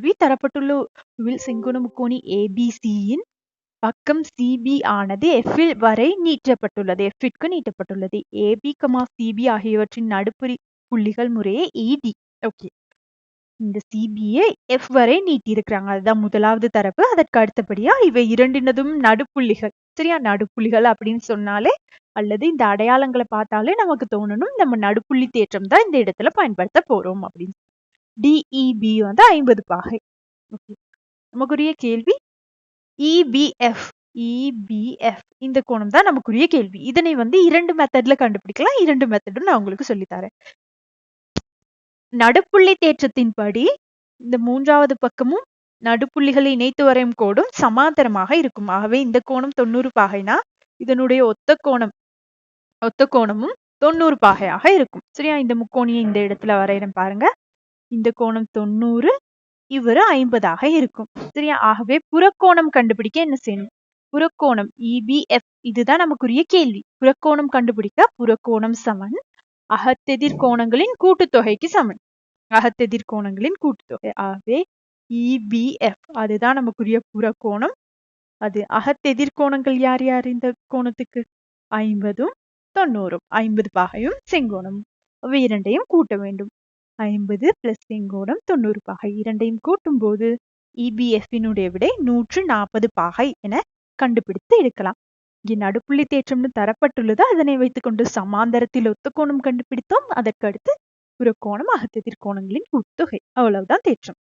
கேள்வி தரப்பட்டுள்ள வில் செங்கோண முக்கோணி ஏபிசியின் பக்கம் சிபி ஆனது எஃபில் வரை நீட்டப்பட்டுள்ளது. எஃபிற்கு நீட்டப்பட்டுள்ளது. ஏபி கமா சிபி ஆகியவற்றின் நடுப்புரி புள்ளிகள் முறையே இடி ஓகே இந்த சிபியை எஃப் வரை நீட்டியிருக்கிறாங்க. அதுதான் முதலாவது தரப்பு. அதற்கு அடுத்தபடியா இவை இரண்டினதும் நடுப்புள்ளிகள். சரியா? நடுப்புள்ளிகள் அப்படின்னு சொன்னாலே அல்லது இந்த அடையாளங்களை பார்த்தாலே நமக்கு தோணணும். நம்ம நடுப்புள்ளி தேற்றம் தான் இந்த இடத்துல பயன்படுத்த போறோம் அப்படின்னு டிஇபி வந்து ஐம்பது பாகை. ஓகே நமக்குரிய கேள்வி இபிஎஃப் இபிஎஃப் இந்த கோணம் தான் நமக்குரிய கேள்வி. இதனை வந்து இரண்டு மெத்தட்ல கண்டுபிடிக்கலாம். இரண்டு மெத்தடும் நான் உங்களுக்கு சொல்லித்தரேன். நடுப்புள்ளி தேற்றத்தின்படி இந்த மூன்றாவது பக்கமும் நடுப்புள்ளிகளை இணைத்து வரையும் கோடும் சமாந்தரமாக இருக்கும். ஆகவே இந்த கோணம் தொண்ணூறு பாகைனா இதனுடைய ஒத்த கோணம் ஒத்த கோணமும் தொண்ணூறு பாகையாக இருக்கும். சரியா? இந்த முக்கோணியை இந்த இடத்துல வரைகிறேன் பாருங்க. இந்த கோணம் தொண்ணூறு இவரு ஐம்பதாக இருக்கும். சரியா? ஆகவே புறக்கோணம் கண்டுபிடிக்க என்ன செய்யணும்? புறக்கோணம் இபிஎஃப் இதுதான் நமக்குரிய கேள்வி. புறக்கோணம் கண்டுபிடிக்க புறக்கோணம் சமன். அகத்தெதிர் கோணங்களின் கூட்டுத்தொகைக்கு சமன். அகத்தெதிர் கோணங்களின் கூட்டுத்தொகை. ஆகவே இபிஎஃப் அதுதான் நமக்குரிய புறக்கோணம். அது அகத்தெதிர் கோணங்கள் யார் யார் இந்த கோணத்துக்கு? ஐம்பதும் தொண்ணூறும். ஐம்பது பாகையும் செங்கோணம். அவை இரண்டையும் கூட்ட வேண்டும். ஐம்பது பிளஸ் செங்கோணம் தொண்ணூறு பாகை. இரண்டையும் கூட்டும் போது இபிஎஃபினுடைய விடை நூற்று நாற்பது பாகை என கண்டுபிடித்து எடுக்கலாம். இங்கே நடுப்புள்ளி தேற்றம்னு தரப்பட்டுள்ளது. அதனை வைத்துக்கொண்டு சமாந்தரத்தில் ஒத்த கோணம் கண்டுபிடித்தோம். அதற்கு அடுத்து புறக்கோணம் அகத்தெதிர் கோணங்களின் கூட்டுத்தொகை அவ்வளவுதான் தேற்றம்.